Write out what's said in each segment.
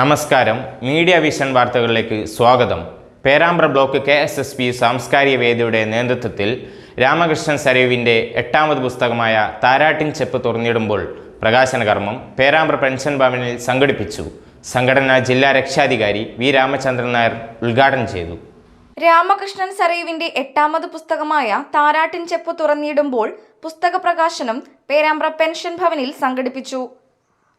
നമസ്കാരം. Media vision വാർത്തകളിലേക്ക് സ്വാഗതം. Perambra block K S S P സാംസ്കാരിക വേദിയുടെ നേതൃത്വത്തിൽ രാമകൃഷ്ണൻ സരയുവിന്റെ എട്ടാമത് പുസ്തകമായ താരാട്ടിൻ ചെപ്പ് തുറന്നിടുമ്പോൾ പ്രകാശന കർമ്മം പേരാമ്പ്ര പെൻഷൻ ഭവനിൽ സംഘടിപ്പിച്ചു. സംഘടന ജില്ലാ രക്ഷാധികാരി വി രാമചന്ദ്രൻ നായർ ഉദ്ഘാടനം ചെയ്തു. രാമകൃഷ്ണൻ സരയുവിന്റെ എട്ടാമത് പുസ്തകമായ താരാട്ടിൻ ചെപ്പ് തുറന്നിടുമ്പോൾ പുസ്തക പ്രകാശനം പേരാമ്പ്ര പെൻഷൻ ഭവനിൽ സംഘടിപ്പിച്ചു.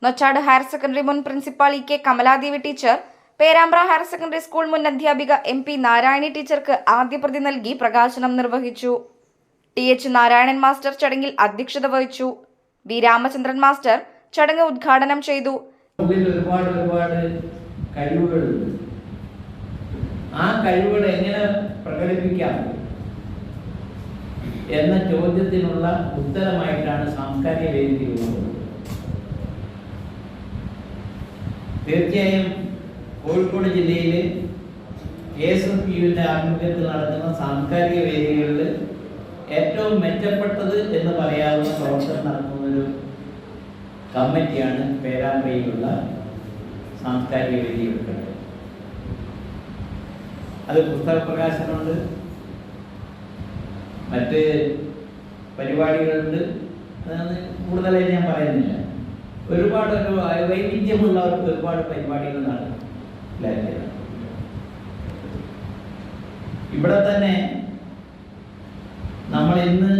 നൊച്ചാട് ഹയർ സെക്കൻഡറി മുൻ principal E K Kamaladevi teacher Perambra higher secondary school മുൻ അധ്യാപിക എം പി നാരായണി ടീച്ചർക്ക് ആദ്യ പ്രതി നൽകി പ്രകാശനം നിർവഹിച്ചു. ടി എച്ച് നാരായണൻ മാസ്റ്റർ ചടങ്ങിൽ അധ്യക്ഷത വഹിച്ചു. വി രാമചന്ദ്രൻ മാസ്റ്റർ ചടങ്ങ് ഉദ്ഘാടനം ചെയ്തു. ഒരുപാട് ഒരുപാട് കഴിവുകളുണ്ട്. ആ കഴിവുകൾ എങ്ങനെ പ്രകടിപ്പിക്കാം? എന്ന ചോദ്യത്തിനുള്ള ഉത്തരമായിട്ടാണ് സാംസ്കാരിക വേദി ഉള്ളത് തീർച്ചയായും കോഴിക്കോട് ജില്ലയിൽ കെ എസ് എഫ് യുവിന്റെ ആഭിമുഖ്യത്തിൽ നടത്തുന്ന സാംസ്കാരിക വേദികളിൽ ഏറ്റവും മെച്ചപ്പെട്ടത് എന്ന് പറയാവുന്ന പ്രവർത്തനം നടത്തുന്നൊരു കമ്മിറ്റിയാണ് പേരാമ്പ്രയിലുള്ള സാംസ്കാരിക വേദികൾക്ക് അത് പുസ്തക പ്രകാശനമുണ്ട്. മറ്റ് പരിപാടികളുണ്ട്. അതാണ് കൂടുതലായി ഞാൻ പറയുന്നില്ല. ഒരുപാട് ഒരു വൈവിധ്യമുള്ള ഒരുപാട് പരിപാടികൾ നടക്കും. ഇവിടെ തന്നെ നമ്മൾ ഇന്ന്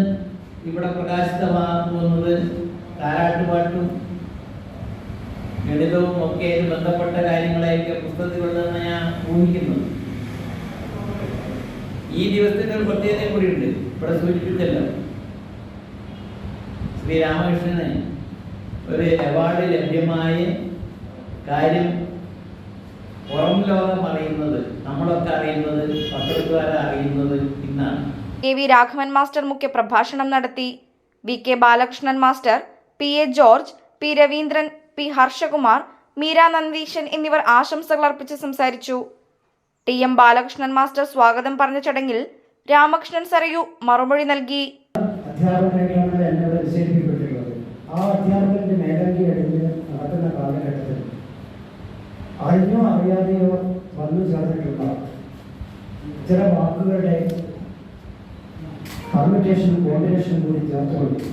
ഇവിടെ പ്രകാശിതമാകുന്നത് താരാട്ടുപാട്ടും ഗണിതവും ഒക്കെ ബന്ധപ്പെട്ട കാര്യങ്ങളെയൊക്കെ പുസ്തകത്തിലുള്ളതെന്ന് ഞാൻ ഊഹിക്കുന്നത് ഈ ദിവസത്തിന് ഒരു പ്രത്യേകത കൂടിയുണ്ട് ഇവിടെ സൂചിപ്പിച്ചല്ലോ. ശ്രീ രാമകൃഷ്ണന് ഒരു അവാർഡ് ലഭ്യമായ കാര്യം പുറം ലോകം അറിയുന്നത് നമ്മളൊക്കെ അറിയുന്നത് പത്രക്കാരെ അറിയുന്നത് ഇന്നാണ്. കെ വി രാഘവൻ മാസ്റ്റർ മുഖ്യ പ്രഭാഷണം നടത്തി. V K Balakrishnan master P A George P Raveendran P Harshakumar Meera Nandeeshan എന്നിവർ ആശംസകൾ അർപ്പിച്ച് സംസാരിച്ചു. ടി എം ബാലകൃഷ്ണൻ മാസ്റ്റർ സ്വാഗതം പറഞ്ഞ ചടങ്ങിൽ രാമകൃഷ്ണൻ സരയു മറുപടി നൽകി. അധ്യാപകന്റെ അടിഞ്ഞ് നടക്കുന്ന കാലഘട്ടത്തിൽ അറിഞ്ഞോ അറിയാതെയോ വന്നു ചേർന്നിട്ടുള്ള ചില വാക്കുകളുടെ കമ്മ്യൂണിക്കേഷൻ കോമ്പിനേഷൻ കൂടി ചേർത്തുകൊണ്ട്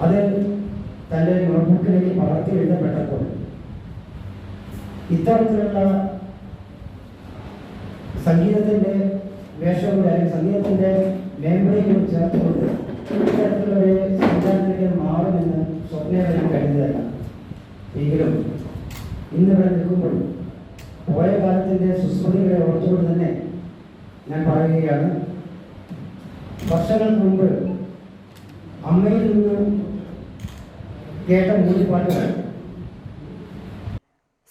അത് തന്റെ നോട്ട്ബുക്കിലേക്ക് പകർത്തി എഴുതപ്പെട്ടപ്പോൾ ഇത്തരത്തിലുള്ള സംഗീതത്തിന്റെ വേഷവും അല്ലെങ്കിൽ സംഗീതത്തിന്റെ മേമ്പടിയും ചേർത്തുകൊണ്ട് ഇത്തരത്തിലൊരു സംവിധാനത്തിലേക്ക് മാറുമെന്ന് സ്വപ്നങ്ങളിൽ കരുതുകയല്ല എങ്കിലും ഇന്നിവിടെ നിൽക്കുമ്പോൾ പോയ കാലത്തിന്റെ സുസ്മൃതികളെ ഓർത്തുകൊണ്ട് തന്നെ ഞാൻ പറയുകയാണ് വർഷങ്ങൾക്ക് മുമ്പ് അമ്മയിൽ നിന്ന് കേട്ട മൂളിപ്പാട്ടുകൾ.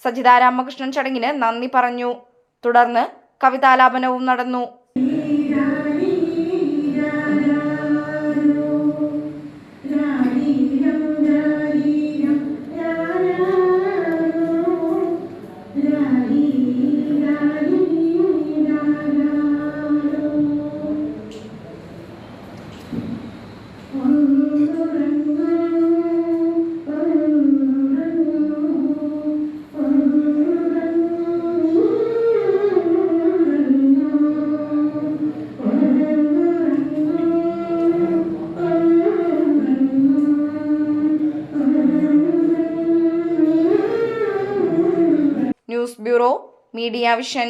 സജിത രാമകൃഷ്ണൻ ചടങ്ങിന് നന്ദി പറഞ്ഞു. തുടർന്ന് കവിതാലാപനവും നടന്നു. Bureau media vision